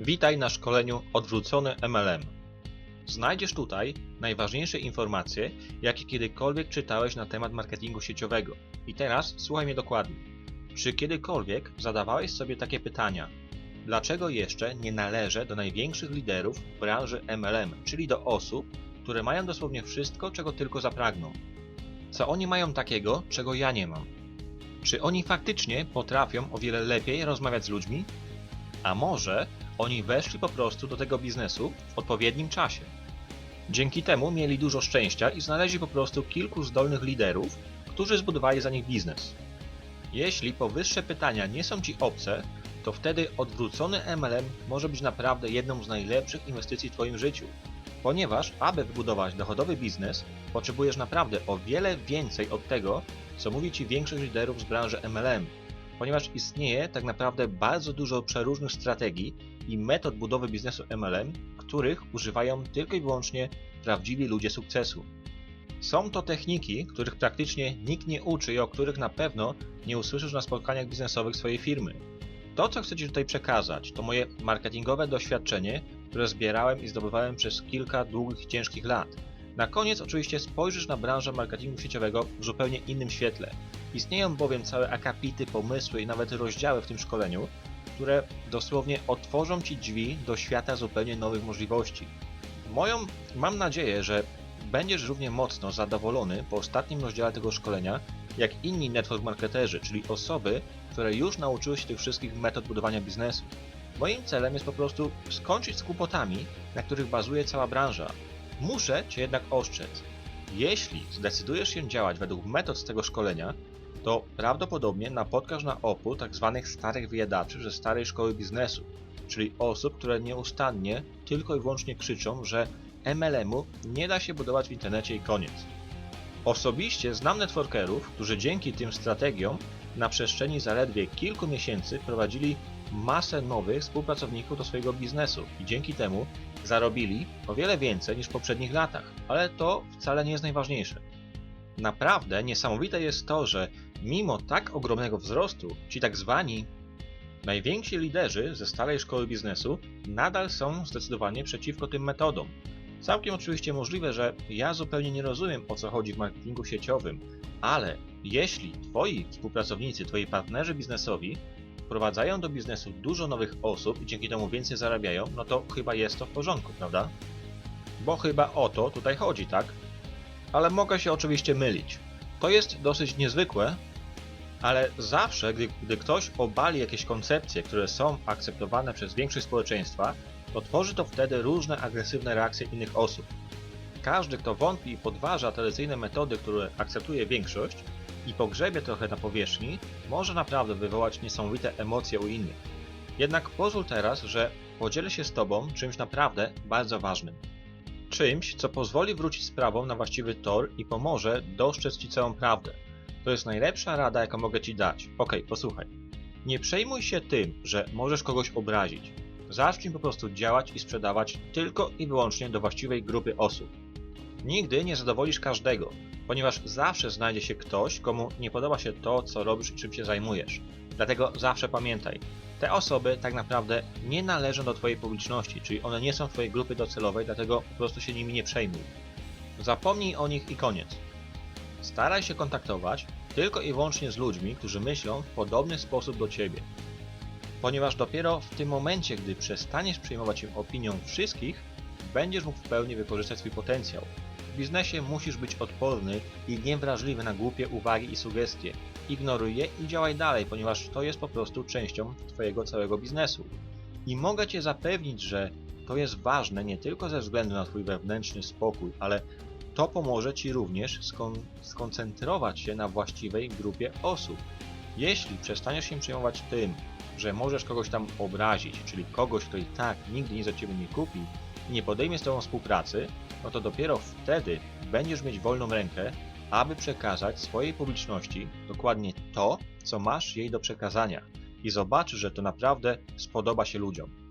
Witaj na szkoleniu Odwrócony MLM. Znajdziesz tutaj najważniejsze informacje, jakie kiedykolwiek czytałeś na temat marketingu sieciowego. I teraz słuchaj mnie dokładnie. Czy kiedykolwiek zadawałeś sobie takie pytania? Dlaczego jeszcze nie należę do największych liderów w branży MLM, czyli do osób, które mają dosłownie wszystko, czego tylko zapragną? Co oni mają takiego, czego ja nie mam? Czy oni faktycznie potrafią o wiele lepiej rozmawiać z ludźmi? A może oni weszli po prostu do tego biznesu w odpowiednim czasie? Dzięki temu mieli dużo szczęścia i znaleźli po prostu kilku zdolnych liderów, którzy zbudowali za nich biznes. Jeśli powyższe pytania nie są Ci obce, to wtedy odwrócony MLM może być naprawdę jedną z najlepszych inwestycji w Twoim życiu. Ponieważ, aby wybudować dochodowy biznes, potrzebujesz naprawdę o wiele więcej od tego, co mówi Ci większość liderów z branży MLM. Ponieważ istnieje tak naprawdę bardzo dużo przeróżnych strategii i metod budowy biznesu MLM, których używają tylko i wyłącznie prawdziwi ludzie sukcesu. Są to techniki, których praktycznie nikt nie uczy i o których na pewno nie usłyszysz na spotkaniach biznesowych swojej firmy. To, co chcę Ci tutaj przekazać, to moje marketingowe doświadczenie, które zbierałem i zdobywałem przez kilka długich, ciężkich lat. Na koniec oczywiście spojrzysz na branżę marketingu sieciowego w zupełnie innym świetle. Istnieją bowiem całe akapity, pomysły i nawet rozdziały w tym szkoleniu, które dosłownie otworzą Ci drzwi do świata zupełnie nowych możliwości. Moją, mam nadzieję, że będziesz równie mocno zadowolony po ostatnim rozdziale tego szkolenia, jak inni network marketerzy, czyli osoby, które już nauczyły się tych wszystkich metod budowania biznesu. Moim celem jest po prostu skończyć z kłopotami, na których bazuje cała branża. Muszę Cię jednak ostrzec. Jeśli zdecydujesz się działać według metod z tego szkolenia, to prawdopodobnie napotkasz na opór tzw. starych wyjadaczy ze starej szkoły biznesu, czyli osób, które nieustannie tylko i wyłącznie krzyczą, że MLM-u nie da się budować w internecie i koniec. Osobiście znam networkerów, którzy dzięki tym strategiom na przestrzeni zaledwie kilku miesięcy prowadzili masę nowych współpracowników do swojego biznesu i dzięki temu zarobili o wiele więcej niż w poprzednich latach, ale to wcale nie jest najważniejsze. Naprawdę niesamowite jest to, że mimo tak ogromnego wzrostu, ci tak zwani najwięksi liderzy ze starej szkoły biznesu nadal są zdecydowanie przeciwko tym metodom. Całkiem oczywiście możliwe, że ja zupełnie nie rozumiem o co chodzi w marketingu sieciowym, ale jeśli twoi współpracownicy, twoi partnerzy biznesowi wprowadzają do biznesu dużo nowych osób i dzięki temu więcej zarabiają, no to chyba jest to w porządku, prawda? Bo chyba o to tutaj chodzi, tak? Ale mogę się oczywiście mylić. To jest dosyć niezwykłe, ale zawsze, gdy, gdy ktoś obali jakieś koncepcje, które są akceptowane przez większość społeczeństwa, to tworzy to wtedy różne agresywne reakcje innych osób. Każdy, kto wątpi i podważa tradycyjne metody, które akceptuje większość i pogrzebie trochę na powierzchni, może naprawdę wywołać niesamowite emocje u innych. Jednak pozwól teraz, że podzielę się z Tobą czymś naprawdę bardzo ważnym. Czymś, co pozwoli wrócić sprawą na właściwy tor i pomoże dostrzec Ci całą prawdę. To jest najlepsza rada, jaką mogę Ci dać. Okej, posłuchaj. Nie przejmuj się tym, że możesz kogoś obrazić. Zacznij po prostu działać i sprzedawać tylko i wyłącznie do właściwej grupy osób. Nigdy nie zadowolisz każdego, ponieważ zawsze znajdzie się ktoś, komu nie podoba się to, co robisz i czym się zajmujesz. Dlatego zawsze pamiętaj, te osoby tak naprawdę nie należą do Twojej publiczności, czyli one nie są w Twojej grupy docelowej, dlatego po prostu się nimi nie przejmuj. Zapomnij o nich i koniec. Staraj się kontaktować tylko i wyłącznie z ludźmi, którzy myślą w podobny sposób do Ciebie ponieważ dopiero w tym momencie, gdy przestaniesz przejmować się opinią wszystkich, będziesz mógł w pełni wykorzystać swój potencjał. W biznesie musisz być odporny i niewrażliwy na głupie uwagi i sugestie. Ignoruj je i działaj dalej, ponieważ to jest po prostu częścią Twojego całego biznesu. I mogę Cię zapewnić, że to jest ważne nie tylko ze względu na Twój wewnętrzny spokój, ale to pomoże Ci również skon skoncentrować się na właściwej grupie osób. Jeśli przestaniesz się przejmować tym, że możesz kogoś tam obrazić, czyli kogoś, kto i tak nigdy nic za ciebie nie kupi i nie podejmie z tobą współpracy, no to dopiero wtedy będziesz mieć wolną rękę, aby przekazać swojej publiczności dokładnie to, co masz jej do przekazania i zobaczysz, że to naprawdę spodoba się ludziom.